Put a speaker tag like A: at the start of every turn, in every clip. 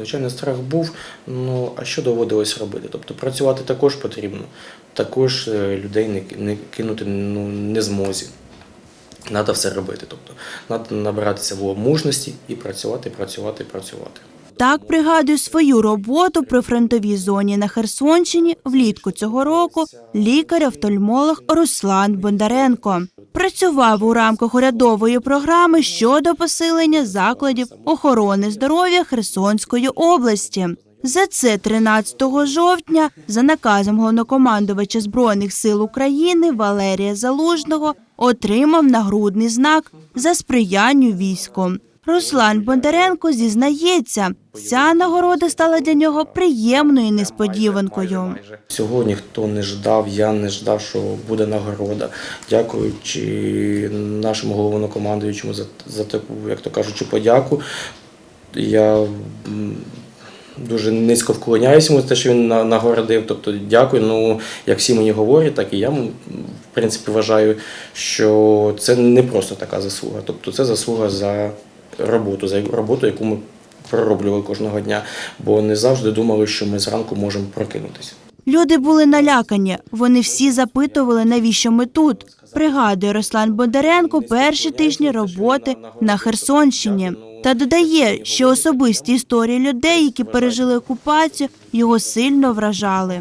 A: Звичайно, страх був, ну а що доводилось робити? Тобто працювати також потрібно, також е, людей не, кинути ну, не змозі. Треба все робити. Тобто, треба набиратися було мужності і працювати, працювати, працювати.
B: Так пригадує свою роботу при фронтовій зоні на Херсонщині влітку цього року лікар-офтальмолог Руслан Бондаренко. Працював у рамках урядової програми щодо посилення закладів охорони здоров'я Херсонської області. За це 13 жовтня за наказом головнокомандувача збройних сил України Валерія Залужного отримав нагрудний знак за сприянню війську. Руслан Бондаренко зізнається, ця нагорода стала для нього приємною несподіванкою.
A: Цього ніхто не ждав, я не ждав, що буде нагорода. Дякуючи нашому головнокомандуючому за, за таку, як то кажучи, подяку. Я дуже низько вклоняюся за те, що він нагородив. Тобто дякую. Ну, як всі мені говорять, так і я в принципі вважаю, що це не просто така заслуга. Тобто це заслуга за роботу, за роботу, яку ми пророблювали кожного дня, бо не завжди думали, що ми зранку можемо прокинутися.
B: Люди були налякані. Вони всі запитували, навіщо ми тут. Пригадує Руслан Бондаренко перші тижні роботи на Херсонщині. Та додає, що особисті історії людей, які пережили окупацію, його сильно вражали.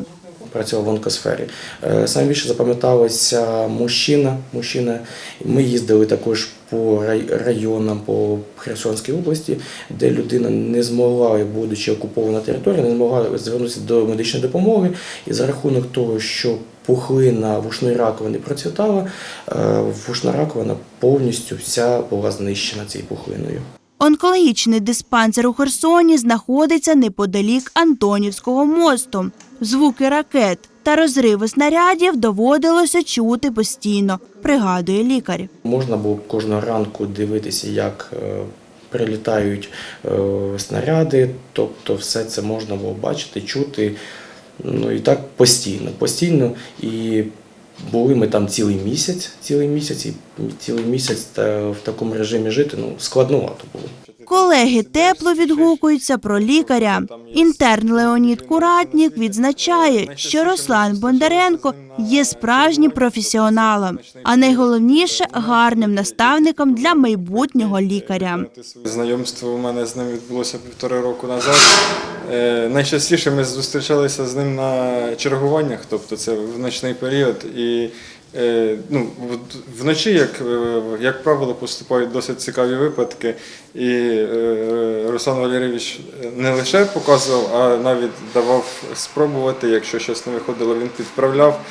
A: Працював в онкосфері. Е, Саме більше запам'яталося мужчина. мужчина. Ми їздили також по рай- районам по Херсонській області, де людина не змогла, будучи окупована територія, не змогла звернутися до медичної допомоги. І за рахунок того, що пухлина вушної раковини процвітала, е, вушна раковина повністю вся була знищена цією пухлиною.
B: Онкологічний диспансер у Херсоні знаходиться неподалік Антонівського мосту. Звуки ракет та розриви снарядів доводилося чути постійно, пригадує лікар.
A: Можна було кожного ранку дивитися, як е, прилітають е, снаряди, тобто все це можна було бачити, чути. Ну і так постійно, постійно. І були ми там цілий місяць, цілий місяць, і цілий місяць в такому режимі жити ну, складновато було.
B: Колеги тепло відгукуються про лікаря. Інтерн Леонід Куратнік відзначає, що Руслан Бондаренко є справжнім професіоналом, а найголовніше гарним наставником для майбутнього лікаря.
C: Знайомство у мене з ним відбулося півтори року назад. Е, найчастіше ми зустрічалися з ним на чергуваннях, тобто це в ночний період. І ну, вночі, як, е, як правило, поступають досить цікаві випадки. І е, Руслан Валерійович не лише показував, а навіть давав спробувати. Якщо щось не виходило, він підправляв.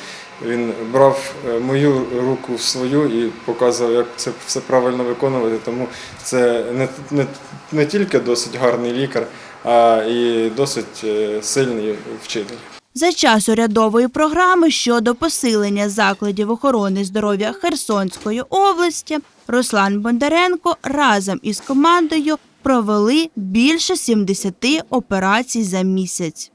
C: Він брав е, мою руку в свою і показував, як це все правильно виконувати. Тому це не, не, не тільки досить гарний лікар, а і досить е, сильний вчитель.
B: За час урядової програми щодо посилення закладів охорони здоров'я Херсонської області Руслан Бондаренко разом із командою провели більше 70 операцій за місяць.